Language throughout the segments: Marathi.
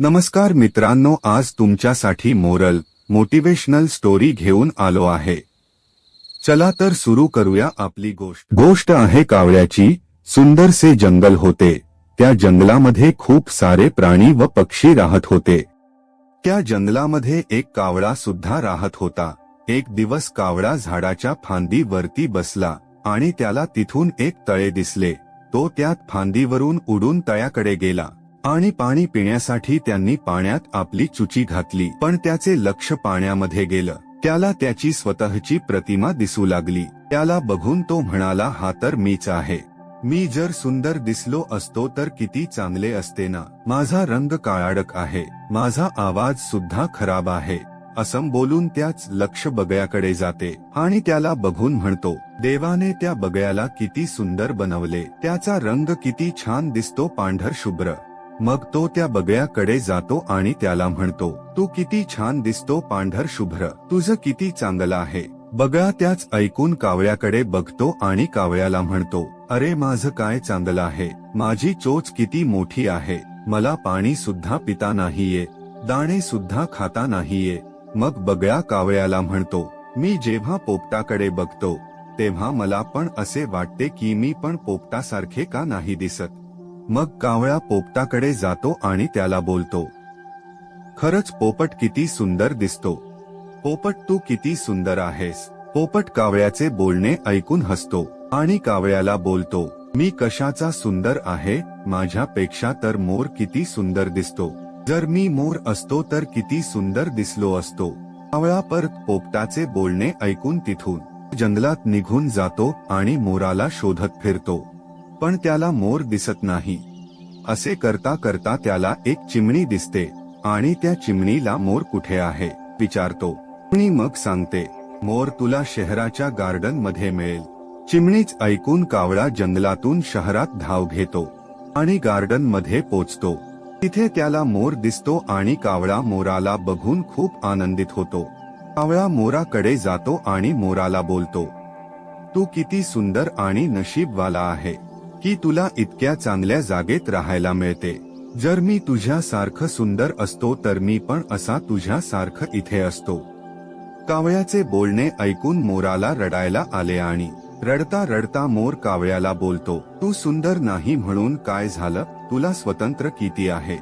नमस्कार मित्रांनो आज तुमच्यासाठी मोरल मोटिवेशनल स्टोरी घेऊन आलो आहे. चला तर सुरू करूया आपली गोष्ट. गोष्ट आहे कावळ्याची सुंदरसे जंगल होते. त्या जंगलामध्ये खूप सारे प्राणी व पक्षी राहत होते. त्या जंगलामध्ये एक कावळा सुद्धा राहत होता. एक दिवस कावळा झाडाच्या फांदीवरती बसला आणि त्याला तिथून एक तळे दिसले. तो त्यात फांदीवरून उडून तळ्याकडे गेला. आणि पाणी पिण्यासाठी त्यांनी पाण्यात आपली चुची घातली. पण त्याचे लक्ष पाण्यामध्ये गेलं. त्याला त्याची स्वतःची प्रतिमा दिसू लागली. त्याला बघून तो म्हणाला हा तर मीच आहे. मी जर सुंदर दिसलो असतो तर किती चांगले असते ना. माझा रंग काळाडक आहे. माझा आवाज सुद्धा खराब आहे. असं बोलून त्याच लक्ष बगळ्याकडे जाते. आणि त्याला बघून म्हणतो देवाने त्या बगळ्याला किती सुंदर बनवले. त्याचा रंग किती छान दिसतो पांढर शुभ्र. मग तो त्या बगळ्याकडे जातो आणि त्याला म्हणतो तू किती छान दिसतो पांढर शुभ्र. तुझं किती चांगलं आहे. बगळा त्याच ऐकून कावळ्याकडे बघतो आणि कावळ्याला म्हणतो अरे माझं काय चांगलं आहे. माझी चोच किती मोठी आहे. मला पाणी सुद्धा पिता नाहीये. दाणे सुद्धा खाता नाहीये. मग बगळा कावळ्याला म्हणतो मी जेव्हा पोपटाकडे बघतो तेव्हा मला पण असे वाटते की मी पण पोपटासारखे का नाही दिसत. मग कावळा पोपटाकडे जातो आणि त्याला बोलतो. खरंच पोपट किती सुंदर दिसतो. पोपट तू किती सुंदर आहेस. पोपट कावळ्याचे बोलणे ऐकून हसतो आणि कावळ्याला बोलतो मी कशाचा सुंदर आहे? माझ्यापेक्षा तर मोर किती सुंदर दिसतो. जर मी मोर असतो तर किती सुंदर दिसलो असतो. कावळा परत पोपटाचे बोलणे ऐकून तिथून जंगलात निघून जातो आणि मोराला शोधत फिरतो. पण त्याला मोर दिसत नाही. असे करता करता त्याला एक चिमणी दिसते आणि त्या चिमणीला मोर कुठे आहे? विचारतो. चिमणी मग सांगते मोर तुला शहराच्या गार्डनमध्ये मिळेल. चिमणीच ऐकून कावळा जंगलातून शहरात धाव घेतो आणि गार्डनमध्ये पोचतो. तिथे त्याला मोर दिसतो आणि कावळा मोराला बघून खूप आनंदित होतो. कावळा मोराकडे जातो आणि मोराला बोलतो तू किती सुंदर आणि नशीबवाला आहे. की तुला इतक्या चांगल्या जागेत राहायला मिळते. जर मी तुझ्या सारखं सुंदर असतो तर मी पण असा तुझ्या सारखं इथे असतो. कावळ्याचे बोलणे ऐकून मोराला रडायला आले आणि रडता रडता मोर कावळ्याला बोलतो तू सुंदर नाही म्हणून काय झालं? तुला स्वतंत्र किती आहे?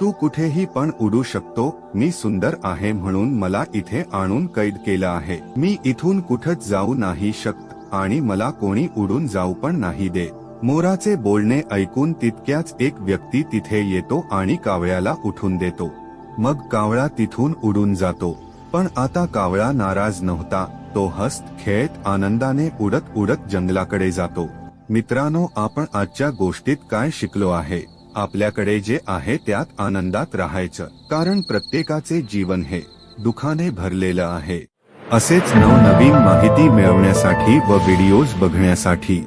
तू कुठेही पण उडू शकतो मी सुंदर आहे म्हणून मला इथे आणून कैद केलं आहे. मी इथून कुठच जाऊ नाही शकत आणि मला कोणी उडून जाऊ पण नाही दे मोराचे बोलणे ऐकून तितक्याच एक व्यक्ती तिथे येतो आणि कावळ्याला उठून देतो. मग कावळा तिथून उडून जातो. पण आता कावळा नाराज नव्हता. तो हस्त खेळत आनंदाने उडत उडत जंगलाकडे जातो. मित्रांनो आपण आजच्या गोष्टीत काय शिकलो आहे? आपल्याकडे जे आहे त्यात आनंदात राहायचं. कारण प्रत्येकाचे जीवन हे दुखाने भरलेलं आहे. असेच नवनवीन माहिती मिळवण्यासाठी व व्हिडिओज बघण्यासाठी